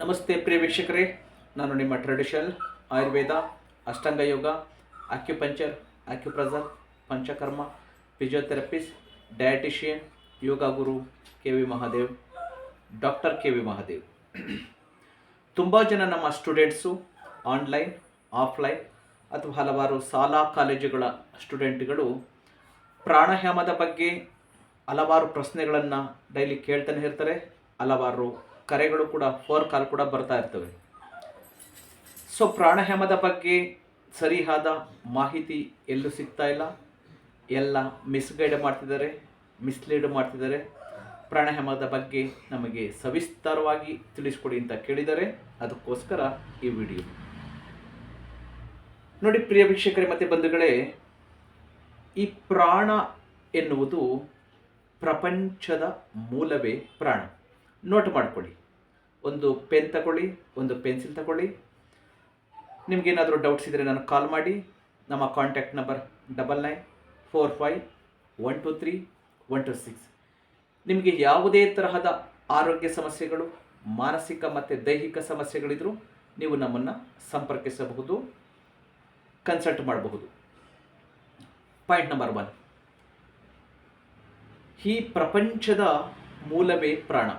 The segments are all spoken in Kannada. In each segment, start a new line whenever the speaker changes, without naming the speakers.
ನಮಸ್ತೆ ಪ್ರಿಯ ವೀಕ್ಷಕರೇ. ನಾನು ನಿಮ್ಮ traditional Ayurveda, Ashtanga yoga acupuncture acupressure Panchakarma physiotherapist dietitian yoga guru K V Mahadev doctor K V Mahadev. ತುಂಬ ಜನ ನಮ್ಮ ಸ್ಟೂಡೆಂಟ್ಸು ಆನ್ಲೈನ್ ಆಫ್ಲೈನ್ ಅಥವಾ ಹಲವಾರು ಶಾಲಾ, ಕಾಲೇಜುಗಳ ಸ್ಟೂಡೆಂಟ್ಗಳು ಪ್ರಾಣಾಯಾಮದ ಬಗ್ಗೆ ಹಲವಾರು ಪ್ರಶ್ನೆಗಳನ್ನು ಡೈಲಿ ಕೇಳ್ತಾನೆ ಇರ್ತಾರೆ, ಹಲವಾರು ಕರೆಗಳು ಕೂಡ, ಫೋರ್ ಕಾಲ್ ಕೂಡ ಬರ್ತಾ ಇರ್ತವೆ. ಸೊ ಪ್ರಾಣಾಯಾಮದ ಬಗ್ಗೆ ಸರಿಯಾದ ಮಾಹಿತಿ ಎಲ್ಲೂ ಸಿಗ್ತಾ ಇಲ್ಲ. ಎಲ್ಲ ಮಿಸ್ಗೈಡ್ ಮಾಡ್ತಿದ್ದಾರೆ ಮಿಸ್ಲೀಡ್ ಮಾಡ್ತಿದ್ದಾರೆ. ಪ್ರಾಣಾಯಾಮದ ಬಗ್ಗೆ ನಮಗೆ ಸವಿಸ್ತಾರವಾಗಿ ತಿಳಿಸ್ಕೊಡಿ ಅಂತ ಕೇಳಿದರೆ ಅದಕ್ಕೋಸ್ಕರ ಈ ವಿಡಿಯೋ. ನೋಡಿ, ಪ್ರಿಯ ವೀಕ್ಷಕರೇ, ಮತ್ತು ಬಂಧುಗಳೇ, ಈ ಪ್ರಾಣ ಎನ್ನುವುದು ಪ್ರಪಂಚದ ಮೂಲವೇ ಪ್ರಾಣ. ನೋಟ್ ಮಾಡ್ಕೊಳ್ಳಿ. ಒಂದು ಪೆನ್ ತಗೊಳ್ಳಿ, ಒಂದು ಪೆನ್ಸಿಲ್ ತಗೊಳ್ಳಿ. ನಿಮಗೇನಾದರೂ ಡೌಟ್ಸ್ ಇದ್ದರೆ ನಾನು ಕಾಲ್ ಮಾಡಿ. ನಮ್ಮ contact number double nine four five one two three one two six ನಿಮಗೆ ಯಾವುದೇ ತರಹದ ಆರೋಗ್ಯ ಸಮಸ್ಯೆಗಳು, ಮಾನಸಿಕ ಮತ್ತು ದೈಹಿಕ ಸಮಸ್ಯೆಗಳಿದ್ದರೂ ನೀವು ನಮ್ಮನ್ನು ಸಂಪರ್ಕಿಸಬಹುದು ಕನ್ಸಲ್ಟ್ ಮಾಡಬಹುದು. ಪಾಯಿಂಟ್ ನಂಬರ್ ಒನ್ ಈ ಪ್ರಪಂಚದ ಮೂಲವೇ ಪ್ರಾಣ.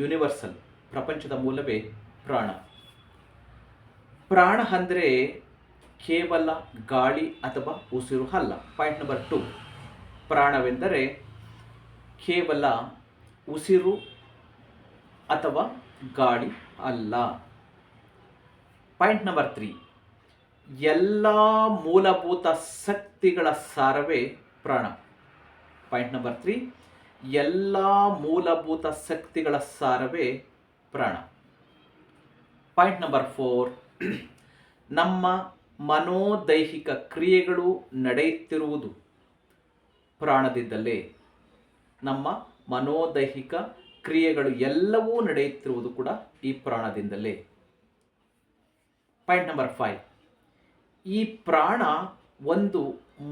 ಯೂನಿವರ್ಸಲ್, ಪ್ರಪಂಚದ ಮೂಲವೇ ಪ್ರಾಣ. ಪ್ರಾಣ ಅಂದರೆ ಕೇವಲ ಗಾಳಿ ಅಥವಾ ಉಸಿರು ಅಲ್ಲ. ಪಾಯಿಂಟ್ ನಂಬರ್ ಟು ಪ್ರಾಣವೆಂದರೆ ಕೇವಲ ಉಸಿರು ಅಥವಾ ಗಾಳಿ ಅಲ್ಲ. ಪಾಯಿಂಟ್ ನಂಬರ್ ತ್ರೀ ಎಲ್ಲ ಮೂಲಭೂತ ಶಕ್ತಿಗಳ ಸಾರವೇ ಪ್ರಾಣ. ಪಾಯಿಂಟ್ ನಂಬರ್ ತ್ರೀ ಎಲ್ಲ ಮೂಲಭೂತ ಶಕ್ತಿಗಳ ಸಾರವೇ ಪ್ರಾಣ. ಪಾಯಿಂಟ್ ನಂಬರ್ ಫೋರ್ ನಮ್ಮ ಮನೋದೈಹಿಕ ಕ್ರಿಯೆಗಳು ನಡೆಯುತ್ತಿರುವುದು ಪ್ರಾಣದಿಂದಲೇ. ನಮ್ಮ ಮನೋದೈಹಿಕ ಕ್ರಿಯೆಗಳು ಎಲ್ಲವೂ ನಡೆಯುತ್ತಿರುವುದು ಕೂಡ ಈ ಪ್ರಾಣದಿಂದಲೇ. ಪಾಯಿಂಟ್ ನಂಬರ್ ಫೈವ್ ಈ ಪ್ರಾಣ ಒಂದು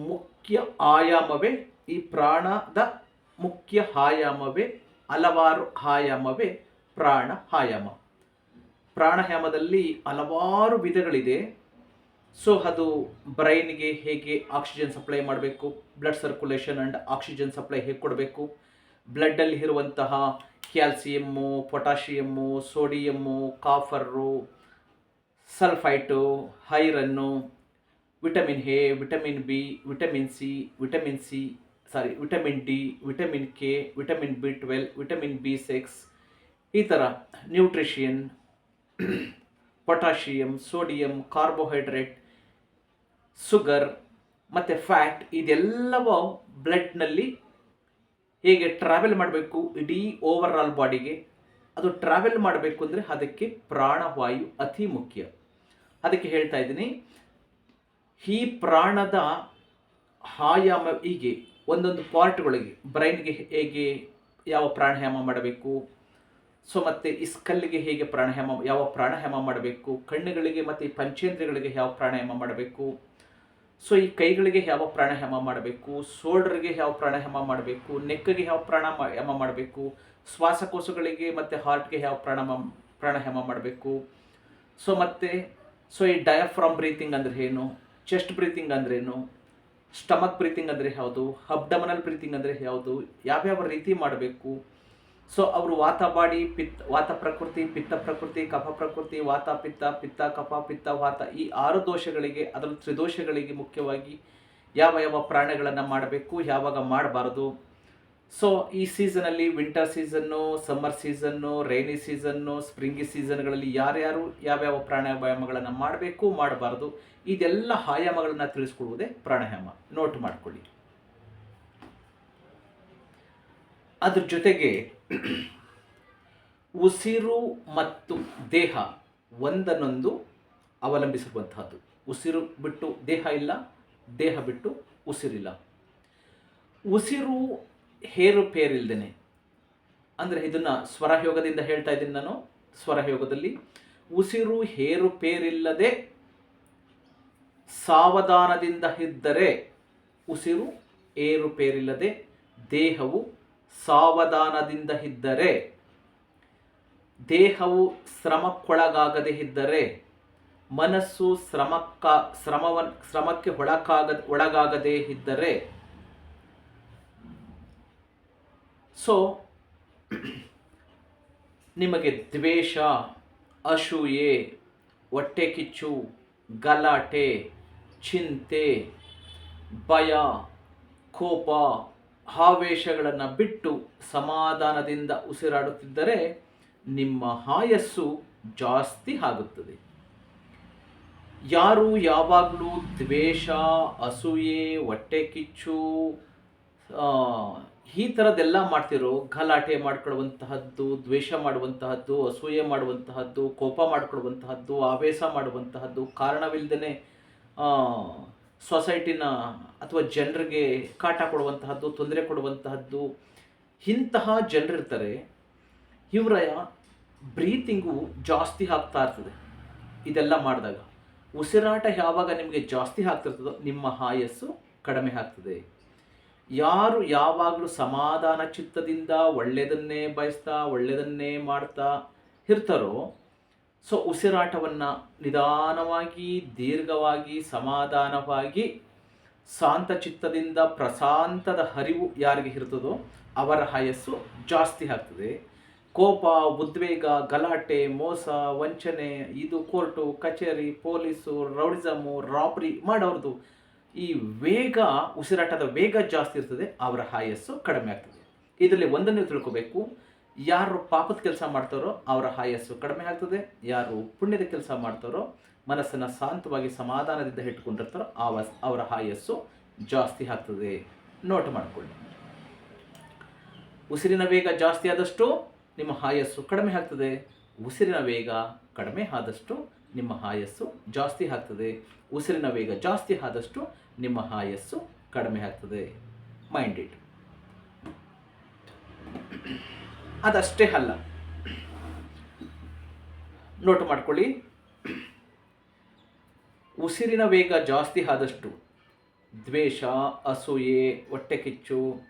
ಮುಖ್ಯ ಆಯಾಮವೇ ಈ ಪ್ರಾಣದ ಮುಖ್ಯ ಆಯಾಮವೇ ಹಲವಾರು ಆಯಾಮವೇ ಪ್ರಾಣ ಆಯಾಮ ಪ್ರಾಣಾಯಾಮದಲ್ಲಿ ಹಲವಾರು ವಿಧಗಳಿದೆ. ಸೊ ಅದು ಬ್ರೈನ್ಗೆ ಹೇಗೆ ಆಕ್ಸಿಜನ್ ಸಪ್ಲೈ ಮಾಡಬೇಕು blood circulation and oxygen supply ಹೇಗೆ ಕೊಡಬೇಕು ಬ್ಲಡ್ಡಲ್ಲಿ ಇರುವಂತಹ calcium potassium sodium copper sulphite iron vitamin A vitamin B vitamin C vitamin C sorry, vitamin D, vitamin K, vitamin B twelve, vitamin B six, ಈ ಥರ nutrition potassium sodium, carbohydrate sugar ಮತ್ತು ಫ್ಯಾಟ್ ಇದೆಲ್ಲವೂ ಬ್ಲಡ್ನಲ್ಲಿ ಹೇಗೆ ಟ್ರಾವೆಲ್ ಮಾಡಬೇಕು ಇಡೀ ಓವರ್ ಆಲ್ ಬಾಡಿಗೆ. ಅದು ಟ್ರಾವೆಲ್ ಮಾಡಬೇಕು ಅಂದರೆ ಅದಕ್ಕೆ ಪ್ರಾಣವಾಯು ಅತಿ ಮುಖ್ಯ. ಅದಕ್ಕೆ ಹೇಳ್ತಾ ಇದ್ದೀನಿ, ಈ ಪ್ರಾಣದ ಆಯಾಮ ಹೀಗೆ. ಒಂದೊಂದು ಪಾರ್ಟ್ಗಳಿಗೆ ಬ್ರೈನ್ಗೆ ಹೇಗೆ ಯಾವ ಪ್ರಾಣಾಯಾಮ ಮಾಡಬೇಕು, ಸೊ ಮತ್ತು ಇಸ್ಕಲ್ಲಿಗೆ ಸ್ಕಲ್ಲಿಗೆ ಹೇಗೆ ಪ್ರಾಣಾಯಾಮ, ಯಾವ ಪ್ರಾಣಾಯಾಮ ಮಾಡಬೇಕು, ಕಣ್ಣುಗಳಿಗೆ ಮತ್ತು ಈ ಪಂಚೇಂದ್ರಿಯಗಳಿಗೆ ಯಾವ ಪ್ರಾಣಾಯಾಮ ಮಾಡಬೇಕು, ಸೊ ಈ ಕೈಗಳಿಗೆ ಯಾವ ಪ್ರಾಣಾಯಾಮ ಮಾಡಬೇಕು ಸೋಲ್ಡ್ರಿಗೆ ಯಾವ ಪ್ರಾಣಾಯಾಮ ಮಾಡಬೇಕು ನೆಕ್ಕಿಗೆ ಯಾವ ಪ್ರಾಣಾಯಾಮ ಮಾಡಬೇಕು, ಶ್ವಾಸಕೋಶಗಳಿಗೆ ಮತ್ತು ಹಾರ್ಟ್ಗೆ ಯಾವ ಪ್ರಾಣಾಯಾಮ ಪ್ರಾಣಾಯಾಮ ಮಾಡಬೇಕು, ಸೊ ಮತ್ತು, ಸೊ ಈ ಡಯಾಫ್ರಾಮ್ ಬ್ರೀತಿಂಗ್ ಅಂದರೆ ಏನು, ಚೆಸ್ಟ್ ಬ್ರೀತಿಂಗ್ ಅಂದ್ರೇನು ಸ್ಟಮಕ್ ಬ್ರೀತಿಂಗ್ ಅಂದರೆ ಯಾವುದು? ಅಬ್ಡಮನಲ್ ಬ್ರೀತಿಂಗ್ ಅಂದರೆ ಯಾವುದು? ಯಾವ್ಯಾವ ರೀತಿ ಮಾಡಬೇಕು? ಸೊ ಅವರು ವಾತ ಬಾಡಿ ಪಿತ್ ವಾತ ಪ್ರಕೃತಿ, ಪಿತ್ತ ಪ್ರಕೃತಿ, ಕಫ ಪ್ರಕೃತಿ, ವಾತ, ಪಿತ್ತ ಪಿತ್ತ, ಕಫ, ಪಿತ್ತ, ವಾತ ಈ ಆರು ದೋಷಗಳಿಗೆ ಅದರ ತ್ರಿದೋಷಗಳಿಗೆ ಮುಖ್ಯವಾಗಿ ಯಾವ ಯಾವ ಪ್ರಾಣಗಳನ್ನು ಮಾಡಬೇಕು? ಯಾವಾಗ ಮಾಡಬಾರ್ದು? ಸೊ ಈ ಸೀಸನಲ್ಲಿ winter season summer season rainy season ಸ್ಪ್ರಿಂಗಿ ಸೀಸನ್ಗಳಲ್ಲಿ ಯಾರ್ಯಾರು ಯಾವ್ಯಾವ ಪ್ರಾಣಾಯಾಮಗಳನ್ನು ಮಾಡಬೇಕು, ಮಾಡಬಾರದು, ಇದೆಲ್ಲ ಆಯಾಮಗಳನ್ನು ತಿಳಿಸ್ಕೊಡುವುದೇ ಪ್ರಾಣಾಯಾಮ. ನೋಟ್ ಮಾಡಿಕೊಳ್ಳಿ. ಅದ್ರ ಜೊತೆಗೆ ಉಸಿರು ಮತ್ತು ದೇಹ ಒಂದನ್ನೊಂದು ಅವಲಂಬಿಸಿರುವಂತಹದ್ದು. ಉಸಿರು ಬಿಟ್ಟು ದೇಹ ಇಲ್ಲ, ದೇಹ ಬಿಟ್ಟು ಉಸಿರಿಲ್ಲ. ಉಸಿರು ಹೇರುಪೇರಿಲ್ದೇನೆ ಅಂದರೆ ಇದನ್ನು ಸ್ವರಯೋಗದಿಂದ ಹೇಳ್ತಾ ಇದ್ದೀನಿ ನಾನು. ಸ್ವರಯೋಗದಲ್ಲಿ ಉಸಿರು ಹೇರುಪೇರಿಲ್ಲದೆ ಸಾವಧಾನದಿಂದ ಇದ್ದರೆ ಉಸಿರು ಏರುಪೇರಿಲ್ಲದೆ ದೇಹವು ಸಾವಧಾನದಿಂದ ಇದ್ದರೆ ದೇಹವು ಶ್ರಮಕ್ಕೊಳಗಾಗದೆ ಇದ್ದರೆ ಮನಸ್ಸು ಶ್ರಮಕ್ಕ ಶ್ರಮವನ್ ಶ್ರಮಕ್ಕೆ ಒಳಕಾಗ ಒಳಗಾಗದೇ ಇದ್ದರೆ ಸೊ ನಿಮಗೆ ದ್ವೇಷ, ಅಸೂಯೆ, ಹೊಟ್ಟೆ ಕಿಚ್ಚು, ಗಲಾಟೆ, ಚಿಂತೆ, ಭಯ, ಕೋಪ ಆವೇಶಗಳನ್ನು ಬಿಟ್ಟು ಸಮಾಧಾನದಿಂದ ಉಸಿರಾಡುತ್ತಿದ್ದರೆ ನಿಮ್ಮ ಆಯಸ್ಸು ಜಾಸ್ತಿ ಆಗುತ್ತದೆ. ಯಾರು ಯಾವಾಗಲೂ ದ್ವೇಷ, ಅಸೂಯೆ, ಹೊಟ್ಟೆ ಕಿಚ್ಚು ಈ ಥರದ್ದೆಲ್ಲ ಮಾಡ್ತಿರೋ, ಗಲಾಟೆ ಮಾಡ್ಕೊಳ್ಳುವಂತಹದ್ದು, ದ್ವೇಷ ಮಾಡುವಂತಹದ್ದು, ಅಸೂಯೆ ಮಾಡುವಂತಹದ್ದು, ಕೋಪ ಮಾಡ್ಕೊಳ್ಳುವಂತಹದ್ದು, ಆವೇಶ ಮಾಡುವಂತಹದ್ದು ಕಾರಣವಿಲ್ಲದೇ ಸೊಸೈಟಿನ ಅಥವಾ ಜನರಿಗೆ ಕಾಟ ಕೊಡುವಂತಹದ್ದು, ತೊಂದರೆ ಕೊಡುವಂತಹದ್ದು, ಇಂತಹ ಜನರಿರ್ತಾರೆ, ಇವರ ಬ್ರೀತಿಂಗು ಜಾಸ್ತಿ ಆಗ್ತಾ ಇರ್ತದೆ. ಇದೆಲ್ಲ ಮಾಡಿದಾಗ, ಉಸಿರಾಟ ಯಾವಾಗ ನಿಮಗೆ ಜಾಸ್ತಿ ಆಗ್ತಿರ್ತದೋ, ನಿಮ್ಮ ಆಯಸ್ಸು ಕಡಿಮೆ ಆಗ್ತದೆ. ಯಾರು ಯಾವಾಗಲೂ ಸಮಾಧಾನ ಚಿತ್ತದಿಂದ ಒಳ್ಳೆಯದನ್ನೇ ಬಯಸ್ತಾ, ಒಳ್ಳೆಯದನ್ನೇ ಮಾಡ್ತಾ ಇರ್ತಾರೋ, ಸೊ ಉಸಿರಾಟವನ್ನು ನಿಧಾನವಾಗಿ, ದೀರ್ಘವಾಗಿ, ಸಮಾಧಾನವಾಗಿ, ಶಾಂತ ಚಿತ್ತದಿಂದ ಪ್ರಶಾಂತದ ಹರಿವು ಯಾರಿಗೆ ಇರ್ತದೋ ಅವರ ಆಯಸ್ಸು ಜಾಸ್ತಿ ಆಗ್ತದೆ. ಕೋಪ, ಉದ್ವೇಗ, ಗಲಾಟೆ, ಮೋಸ, ವಂಚನೆ, ಇದು ಕೋರ್ಟು, ಕಚೇರಿ, ಪೊಲೀಸು, ರೌಡಿಸಮು, ರಾಬ್ರಿ ಮಾಡೋರ್ದು ಈ ವೇಗ, ಉಸಿರಾಟದ ವೇಗ ಜಾಸ್ತಿ ಇರ್ತದೆ, ಅವರ ಹಾಯಸ್ಸು ಕಡಿಮೆ ಆಗ್ತದೆ. ಇದರಲ್ಲಿ ಒಂದನ್ನು ತಿಳ್ಕೋಬೇಕು. ಯಾರು ಪಾಪದ ಕೆಲಸ ಮಾಡ್ತಾರೋ ಅವರ ಹಾಯಸ್ಸು ಕಡಿಮೆ ಆಗ್ತದೆ. ಯಾರು ಪುಣ್ಯದ ಕೆಲಸ ಮಾಡ್ತಾರೋ, ಮನಸ್ಸನ್ನು ಶಾಂತವಾಗಿ ಸಮಾಧಾನದಿಂದ ಇಟ್ಕೊಂಡಿರ್ತಾರೋ ಆವ, ಅವರ ಹಾಯಸ್ಸು ಜಾಸ್ತಿ ಆಗ್ತದೆ. ನೋಟ್ ಮಾಡಿಕೊಳ್ಳಿ. ಉಸಿರಿನ ವೇಗ ಜಾಸ್ತಿ ಆದಷ್ಟು ನಿಮ್ಮ ಹಾಯಸ್ಸು ಕಡಿಮೆ ಆಗ್ತದೆ. ಉಸಿರಿನ ವೇಗ ಕಡಿಮೆ ಆದಷ್ಟು ನಿಮ್ಮ ಆಯಸ್ಸು ಜಾಸ್ತಿ ಆಗ್ತದೆ. ಉಸಿರಿನ ವೇಗ ಜಾಸ್ತಿ ಆದಷ್ಟು ನಿಮ್ಮ ಆಯಸ್ಸು ಕಡಿಮೆ ಆಗ್ತದೆ. ಮೈಂಡ್ ಇಟ್ ಅದಷ್ಟೇ ಅಲ್ಲ. ನೋಟ್ ಮಾಡ್ಕೊಳ್ಳಿ. ಉಸಿರಿನ ವೇಗ ಜಾಸ್ತಿ ಆದಷ್ಟು ದ್ವೇಷ, ಅಸೂಯೆ, ಹೊಟ್ಟೆ ಕಿಚ್ಚು,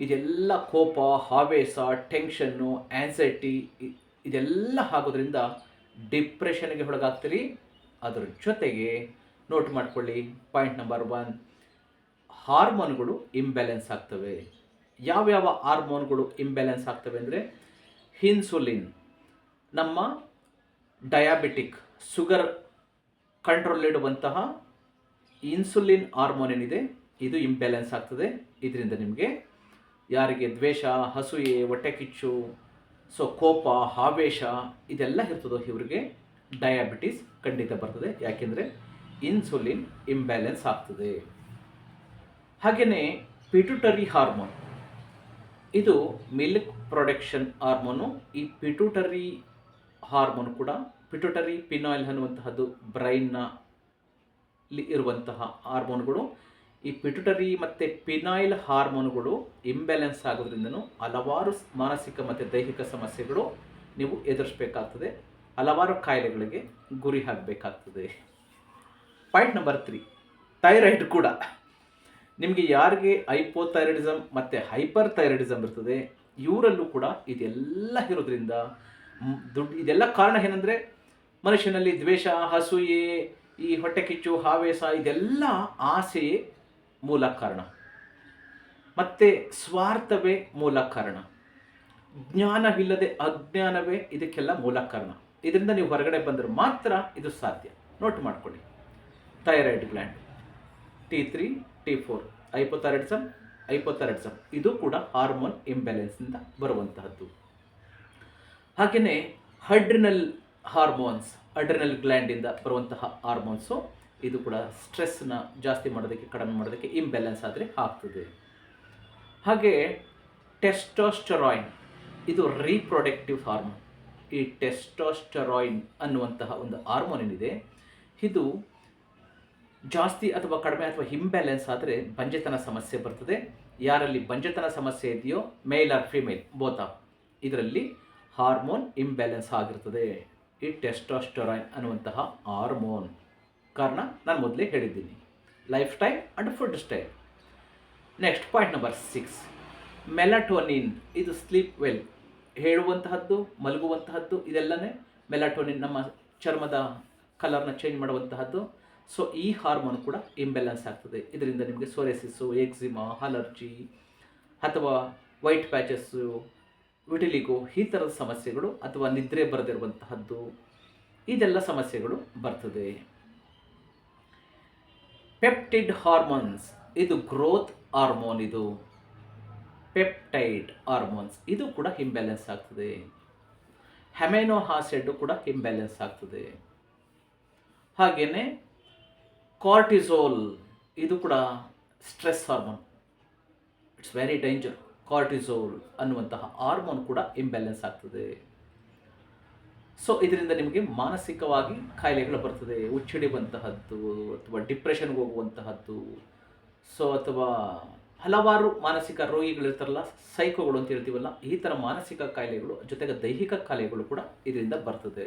ಇದೆಲ್ಲ ಕೋಪ ಆವೇಶ ಟೆನ್ಷನ್ನು ಆ್ಯನ್ಸೈಟಿ ಇದೆಲ್ಲ ಆಗೋದ್ರಿಂದ ಡಿಪ್ರೆಷನ್ಗೆ ಒಳಗಾಗ್ತೀರಿ. ಅದರ ಜೊತೆಗೆ ನೋಟ್ ಮಾಡ್ಕೊಳ್ಳಿ. ಪಾಯಿಂಟ್ ನಂಬರ್ ಒನ್, ಹಾರ್ಮೋನ್ಗಳು ಇಂಬ್ಯಾಲೆನ್ಸ್ ಆಗ್ತವೆ. ಯಾವ್ಯಾವ ಹಾರ್ಮೋನ್ಗಳು ಇಂಬ್ಯಾಲೆನ್ಸ್ ಆಗ್ತವೆ ಅಂದರೆ ಇನ್ಸುಲಿನ್ ನಮ್ಮ ಡಯಾಬಿಟಿಕ್ ಸುಗರ್ ಕಂಟ್ರೋಲ್ ಇಡುವಂತಹ ಇನ್ಸುಲಿನ್ ಹಾರ್ಮೋನ್ ಏನಿದೆ, ಇದು ಇಂಬ್ಯಾಲೆನ್ಸ್ ಆಗ್ತದೆ. ಇದರಿಂದ ನಿಮಗೆ ಯಾರಿಗೆ ದ್ವೇಷ, ಹಸುಯೆ, ಹೊಟ್ಟೆ ಕಿಚ್ಚು ಸೊ ಕೋಪ ಆವೇಶ ಇದೆಲ್ಲ ಇರ್ತದೋ ಇವರಿಗೆ ಡಯಾಬಿಟಿಸ್ ಖಂಡಿತ ಬರ್ತದೆ. ಯಾಕೆಂದರೆ ಇನ್ಸುಲಿನ್ ಇಂಬ್ಯಾಲೆನ್ಸ್ ಆಗ್ತದೆ. ಹಾಗೆಯೇ ಪಿಟುಟರಿ ಹಾರ್ಮೋನ್ ಇದು ಮಿಲ್ಕ್ ಪ್ರೊಡಕ್ಷನ್ ಹಾರ್ಮೋನು ಈ ಪಿಟುಟರಿ ಹಾರ್ಮೋನ್ ಕೂಡ ಪಿಟುಟರಿ ಪಿನಾಯಿಲ್ ಅನ್ನುವಂತಹದ್ದು ಬ್ರೈನ್ನ ಇರುವಂತಹ ಹಾರ್ಮೋನ್ಗಳು ಈ ಪಿಟುಟರಿ ಮತ್ತು ಪಿನಾಯಿಲ್ ಹಾರ್ಮೋನುಗಳು ಇಂಬ್ಯಾಲೆನ್ಸ್ ಆಗೋದ್ರಿಂದನೂ ಹಲವಾರು ಮಾನಸಿಕ ಮತ್ತು ದೈಹಿಕ ಸಮಸ್ಯೆಗಳು ನೀವು ಎದುರಿಸಬೇಕಾಗ್ತದೆ. ಹಲವಾರು ಕಾಯಿಲೆಗಳಿಗೆ ಗುರಿ ಆಗಬೇಕಾಗ್ತದೆ ಪಾಯಿಂಟ್ ನಂಬರ್ ತ್ರೀ ಥೈರಾಯ್ಡ್ ಕೂಡ. ನಿಮಗೆ ಯಾರಿಗೆ ಹೈಪೋಥೈರಾಯ್ಡಿಸಮ್ ಮತ್ತು ಹೈಪರ್ ಥೈರಾಯ್ಡಿಸಮ್ ಇರ್ತದೆ, ಇವರಲ್ಲೂ ಕೂಡ ಇದೆಲ್ಲ ಇರೋದ್ರಿಂದ ದುಡ್ಡು ಇದೆಲ್ಲ ಕಾರಣ ಏನಂದರೆ ಮನುಷ್ಯನಲ್ಲಿ ದ್ವೇಷ, ಹಸೂಯೆ, ಈ ಹೊಟ್ಟೆ ಕಿಚ್ಚು, ಹಾವೇಸ, ಇದೆಲ್ಲ ಆಸೆಯೇ ಮೂಲ ಕಾರಣ. ಮತ್ತು ಸ್ವಾರ್ಥವೇ ಮೂಲ ಕಾರಣ. ಜ್ಞಾನವಿಲ್ಲದೆ ಅಜ್ಞಾನವೇ ಇದಕ್ಕೆಲ್ಲ ಮೂಲ ಕಾರಣ. ಇದರಿಂದ ನೀವು ಹೊರಗಡೆ ಬಂದರೆ ಮಾತ್ರ ಇದು ಸಾಧ್ಯ. ನೋಟ್ ಮಾಡ್ಕೊಳ್ಳಿ. Thyroid gland T three T four hypothyroidism hypothyroidism ಇದು ಕೂಡ ಹಾರ್ಮೋನ್ ಇಂಬ್ಯಾಲೆನ್ಸ್ನಿಂದ ಬರುವಂತಹದ್ದು. ಹಾಗೆಯೇ ಹಡ್ರಿನಲ್ ಹಾರ್ಮೋನ್ಸ್ ಅಡ್ರಿನಲ್ ಗ್ಲ್ಯಾಂಡಿಂದ ಬರುವಂತಹ ಹಾರ್ಮೋನ್ಸು ಇದು ಕೂಡ ಸ್ಟ್ರೆಸ್ನ ಜಾಸ್ತಿ ಮಾಡೋದಕ್ಕೆ, ಕಡಿಮೆ ಮಾಡೋದಕ್ಕೆ ಇಂಬ್ಯಾಲೆನ್ಸ್ ಆದರೆ ಆಗ್ತದೆ. ಹಾಗೆ ಟೆಸ್ಟೋಸ್ಟರಾಯ್ನ್ ಇದು ರೀಪ್ರೊಡಕ್ಟಿವ್ ಹಾರ್ಮೋನ್ ಈ ಟೆಸ್ಟೋಸ್ಟರಾಯ್ನ್ ಅನ್ನುವಂತಹ ಒಂದು ಹಾರ್ಮೋನ್ ಏನಿದೆ, ಇದು ಜಾಸ್ತಿ ಅಥವಾ ಕಡಿಮೆ ಅಥವಾ ಇಂಬ್ಯಾಲೆನ್ಸ್ ಆದರೆ ಬಂಜೆತನ ಸಮಸ್ಯೆ ಬರ್ತದೆ. ಯಾರಲ್ಲಿ ಬಂಜೆತನ ಸಮಸ್ಯೆ ಇದೆಯೋ ಮೇಲ್ ಆರ್ ಫಿಮೇಲ್ ಬೋತ ಇದರಲ್ಲಿ ಹಾರ್ಮೋನ್ ಇಂಬ್ಯಾಲೆನ್ಸ್ ಆಗಿರ್ತದೆ. ಈ ಟೆಸ್ಟೋಸ್ಟರಾಯ್ನ್ ಅನ್ನುವಂತಹ ಹಾರ್ಮೋನ್ ಕಾರಣ ನಾನು ಮೊದಲೇ ಹೇಳಿದ್ದೀನಿ. Life style and food style next point number six melatonin ಇದು ಸ್ಲೀಪ್ ವೆಲ್ ಹೇಳುವಂತಹದ್ದು, ಮಲಗುವಂತಹದ್ದು, ಇದೆಲ್ಲನೇ ಮೆಲಾಟೋನಿನ್ ನಮ್ಮ ಚರ್ಮದ ಕಲರ್ನ ಚೇಂಜ್ ಮಾಡುವಂತಹದ್ದು. ಸೊ ಈ ಹಾರ್ಮೋನ್ ಕೂಡ ಇಂಬ್ಯಾಲೆನ್ಸ್ ಆಗ್ತದೆ. ಇದರಿಂದ ನಿಮಗೆ ಸೋರೆಸಿಸ್ಸು ಎಕ್ಸಿಮಾ ಅಲರ್ಜಿ ಅಥವಾ ವೈಟ್ ಪ್ಯಾಚಸ್ಸು ವಿಟಿಲಿಗೋ ಈ ಥರದ ಸಮಸ್ಯೆಗಳು ಅಥವಾ ನಿದ್ರೆ ಬರೆದಿರುವಂತಹದ್ದು. ಇದೆಲ್ಲ ಸಮಸ್ಯೆಗಳು ಬರ್ತದೆ. ಪೆಪ್ಟಿಡ್ ಹಾರ್ಮೋನ್ಸ್ ಇದು ಗ್ರೋತ್ ಹಾರ್ಮೋನ್ ಇದು. ಪೆಪ್ಟೈಡ್ ಹಾರ್ಮೋನ್ಸ್ ಇದು ಕೂಡ ಇಂಬ್ಯಾಲೆನ್ಸ್ ಆಗ್ತದೆ. ಹೆಮೆನೋ ಆಸಿಡ್ ಕೂಡ ಇಂಬ್ಯಾಲೆನ್ಸ್ ಆಗ್ತದೆ. ಹಾಗೆಯೇ ಕಾರ್ಟಿಸೋಲ್ ಇದು ಕೂಡ stress hormone it's very danger cortisol ಅನ್ನುವಂತಹ ಹಾರ್ಮೋನ್ ಕೂಡ ಇಂಬ್ಯಾಲೆನ್ಸ್ ಆಗ್ತದೆ. ಸೊ ಇದರಿಂದ ನಿಮಗೆ ಮಾನಸಿಕವಾಗಿ ಕಾಯಿಲೆಗಳು ಬರ್ತದೆ ಹುಚ್ಚಿಡಿಯುವಂತಹದ್ದು ಅಥವಾ ಡಿಪ್ರೆಷನ್ಗೆ ಹೋಗುವಂತಹದ್ದು ಸೊ ಅಥವಾ ಹಲವಾರು ಮಾನಸಿಕ ರೋಗಿಗಳಿರ್ತಾರಲ್ಲ ಸೈಕೋಗಳು ಅಂತ ಹೇಳ್ತೀವಲ್ಲ, ಈ ಥರ ಮಾನಸಿಕ ಕಾಯಿಲೆಗಳು, ಜೊತೆಗೆ ದೈಹಿಕ ಕಾಯಿಲೆಗಳು ಕೂಡ ಇದರಿಂದ ಬರ್ತದೆ.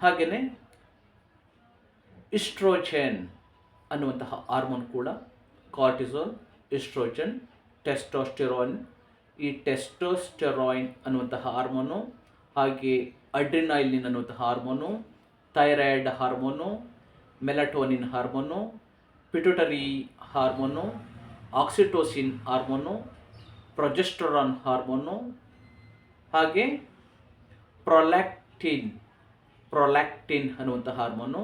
ಹಾಗೆಯೇ ಇಸ್ಟ್ರೋಜೆನ್ ಅನ್ನುವಂತಹ ಹಾರ್ಮೋನ್ ಕೂಡ ಕಾರ್ಟಿಸೋಲ್ ಇಸ್ಟ್ರೋಜನ್ ಟೆಸ್ಟೋಸ್ಟೆರಾನ್ ಈ ಟೆಸ್ಟೋಸ್ಟೆರಾಯಿನ್ ಅನ್ನುವಂತಹ ಹಾರ್ಮೋನು ಹಾಗೆ ಅಡ್ರಿನೈಲಿನ್ ಅನ್ನುವಂಥ hormone, thyroid hormone, melatonin hormone pituitary hormone, oxytocin hormone, progesterone hormone, ಹಾಗೆ ಪ್ರೊಲ್ಯಾಕ್ಟಿನ್ ಪ್ರೊಲ್ಯಾಕ್ಟಿನ್ ಅನ್ನುವಂಥ ಹಾರ್ಮೋನು,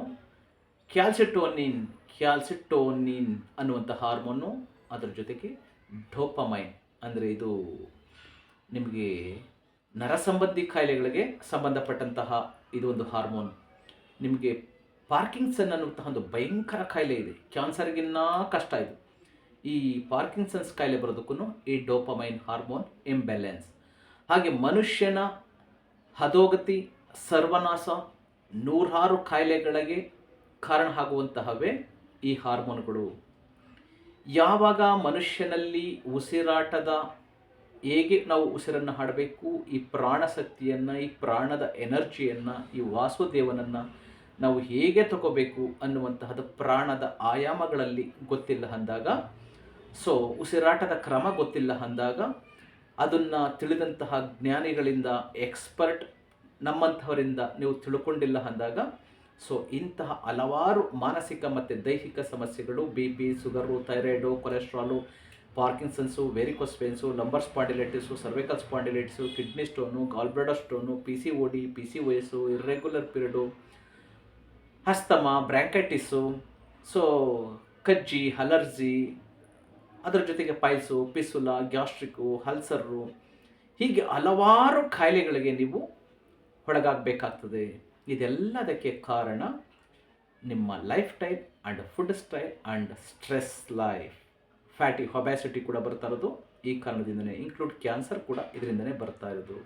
ಕ್ಯಾಲ್ಸಿಟೋನಿನ್ ಕ್ಯಾಲ್ಸಿಟೋನಿನ್ ಅನ್ನುವಂಥ ಹಾರ್ಮೋನು, ಅದರ ಜೊತೆಗೆ ಡೋಪಮೈನ್. ಅಂದರೆ ಇದು ನಿಮಗೆ ನರಸಂಬಂಧಿ ಕಾಯಿಲೆಗಳಿಗೆ ಸಂಬಂಧಪಟ್ಟಂತಹ ಇದು ಒಂದು ಹಾರ್ಮೋನ್. ನಿಮಗೆ ಪಾರ್ಕಿನ್ಸನ್ ಅನ್ನುವಂತಹ ಒಂದು ಭಯಂಕರ ಕಾಯಿಲೆ ಇದೆ. ಕ್ಯಾನ್ಸರ್ಗಿನ್ನ ಕಷ್ಟ ಇದು. ಈ ಪಾರ್ಕಿನ್ಸನ್ಸ್ ಕಾಯಿಲೆ ಬರೋದಕ್ಕೂ ಈ ಡೋಪಮೈನ್ ಹಾರ್ಮೋನ್ ಇಂಬ್ಯಾಲೆನ್ಸ್. ಹಾಗೆ ಮನುಷ್ಯನ ಹದೋಗತಿ, ಸರ್ವನಾಶ ನೂರಾರು ಕಾಯಿಲೆಗಳಿಗೆ ಕಾರಣ ಆಗುವಂತಹವೇ ಈ ಹಾರ್ಮೋನ್ಗಳು. ಯಾವಾಗ ಮನುಷ್ಯನಲ್ಲಿ ಉಸಿರಾಟದ ಹೇಗೆ ನಾವು ಉಸಿರನ್ನು ಹಾಡಬೇಕು? ಈ ಪ್ರಾಣಶಕ್ತಿಯನ್ನು, ಈ ಪ್ರಾಣದ ಎನರ್ಜಿಯನ್ನು, ಈ ವಾಸುದೇವನನ್ನು ನಾವು ಹೇಗೆ ತಗೋಬೇಕು ಅನ್ನುವಂತಹದ್ದು ಪ್ರಾಣದ ಆಯಾಮಗಳಲ್ಲಿ ಗೊತ್ತಿಲ್ಲ ಅಂದಾಗ, ಸೊ ಉಸಿರಾಟದ ಕ್ರಮ ಗೊತ್ತಿಲ್ಲ ಅಂದಾಗ, ಅದನ್ನು ತಿಳಿದಂತಹ ಜ್ಞಾನಿಗಳಿಂದ, ಎಕ್ಸ್ಪರ್ಟ್ ನಮ್ಮಂಥವರಿಂದ ನೀವು ತಿಳ್ಕೊಂಡಿಲ್ಲ ಅಂದಾಗ, ಸೊ ಇಂತಹ ಹಲವಾರು ಮಾನಸಿಕ ಮತ್ತು ದೈಹಿಕ ಸಮಸ್ಯೆಗಳು, B P sugar thyroid, cholesterol Parkinson's varicose veins lumbar spondylitis cervical spondylitis kidney stone gallbladder stone P C O D P C ವಯಸ್ಸು irregular period asthma bronchitis so ಕಜ್ಜಿ allergy ಅದರ ಜೊತೆಗೆ ಪೈಲ್ಸು ಪಿಸುಲ ಗ್ಯಾಸ್ಟ್ರಿಕ್ಕು ಹಲ್ಸರು ಹೀಗೆ ಹಲವಾರು ಕಾಯಿಲೆಗಳಿಗೆ ನೀವು ಒಳಗಾಗಬೇಕಾಗ್ತದೆ. ಇದೆಲ್ಲದಕ್ಕೆ ಕಾರಣ ನಿಮ್ಮ lifestyle and food style and stress life fatty obesity ಕೂಡ ಬರ್ತಾ ಇರೋದು. ಈ ಕಾರಣದಿಂದನೇ ಇನ್ಕ್ಲೂಡ್ ಕ್ಯಾನ್ಸರ್ ಕೂಡ ಇದರಿಂದನೇ ಬರ್ತಾ ಇರೋದು.